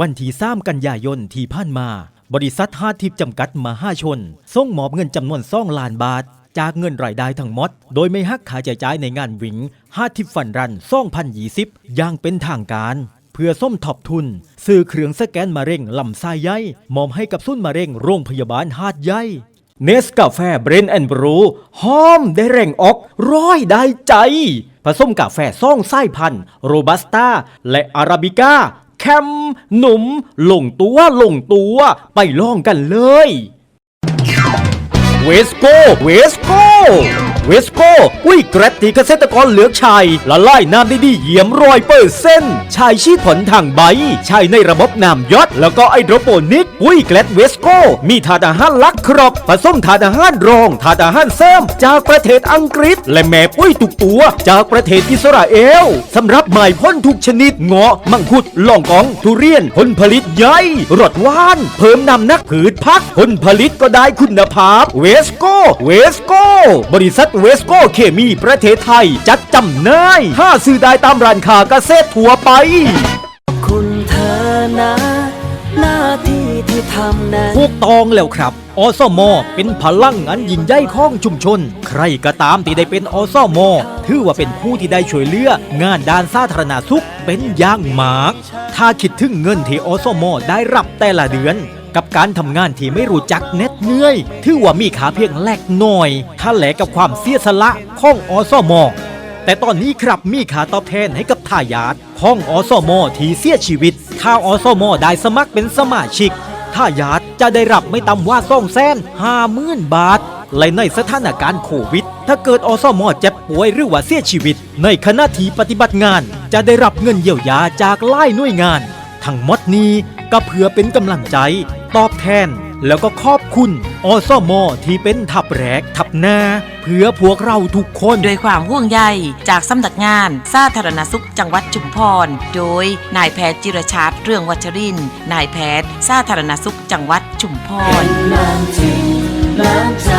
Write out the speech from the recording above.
วันที่3กันยายนที่ผ่านมา บริษัทฮาทิพย์จำกัดมหาชน ส่งมอบเงินจำนวน2ล้านบาท จากเงินรายได้ทั้งหมด โดยไม่หักค่าใช้จ่ายในงานวิ่งฮาทิพย์ฟันรัน2020อย่างเป็นทางการ เพื่อส้มทบทุน ซื้อเครื่องสแกนมะเร็งลำไส้ใหญ่มอบให้กับซุนมะเร็งโรงพยาบาลหาดใหญ่เนสกาแฟเบรนแอนด์บรูหอมได้แรงออก ร้อยได้ใจ ผสมกาแฟซ่องไส้พันธ์โรบัสต้า และอาราบิก้า แคมหนุ่มลงตัวลงตัวไปล่องกันเลย เวสโก เวสโก เวสโก้อุ้ยเกรดที่เกษตรกรเหลือชัยละลายน้ำได้ดีเยี่ยมรอยเปอร์เซ็นต์ใช้ชีดผลทางใบใช้ในระบบน้ำยอด แล้วก็ไอโดรโปนิกอุ้ยเกรดเวสโก้ มีถาดอาหารลักครบผสมถาดอาหารรองถาดอาหารเสริมจากประเทศอังกฤษ และแม่ปุ้ยตุกตัว จากประเทศอิสราเอลสำหรับหมายพ้นทุกชนิดเงาะมังคุดล่องกอง ทุเรียนผลผลิตใหญ่รสหวาน เพิ่มนำนักผืดพักผลผลิตก็ได้คุณภาพ เวสโก้เวสโก้บริษัทเวสโก้เคมีประเทศไทย จัดจำหน่ายห้าซื้อได้ตามร้านค้าเกษตรทั่วไป คุณเธอนะ หน้าที่ที่ทำนั้น ถูกตองแล้วครับ อสมเป็นพลังอันยิ่งใหญ่ของชุมชน ใครก็ตามที่ได้เป็นอสมถือว่าเป็นผู้ที่ได้ช่วยเหลืองานด้านสาธารณสุขเป็นอย่างมาก ถ้าคิดถึงเงินที่อสมได้รับแต่ละเดือน กับการทำงานที่ไม่รู้จักเน็ดเหนื่อย ถือว่ามีค่าเพียงแลกหน้อยถ้าแหลกกับความเสียสละของอสมอแต่ตอนนี้ครับมีค่าตอบแทนให้กับทายาทของอสมอที่เสียชีวิต ถ้าอสมอได้สมัครเป็นสมาชิกทายาทจะได้รับไม่ต่ำว่าสองแสนห้าหมื่นบาทและในสถานการณ์โควิด ถ้าเกิดอสมอเจ็บป่วยหรือว่าเสียชีวิต ในขณะที่ปฏิบัติงาน จะได้รับเงินเยียวยาจากไล่หน่วยงาน ทั้งหมดนี้ก็เพื่อเป็นกำลังใจ ตอบแทน แล้วก็ขอบคุณอสมที่เป็นทับแรกทับหน้า เพื่อพวกเราทุกคนด้วยความห่วงใยจากสำนักงานสาธารณสุขจังหวัดชุมพร โดยนายแพทย์จิรชาติเรื่องวัชรินทร์นายแพทย์สาธารณสุขจังหวัดชุมพรน้ำจิตน้ำใจ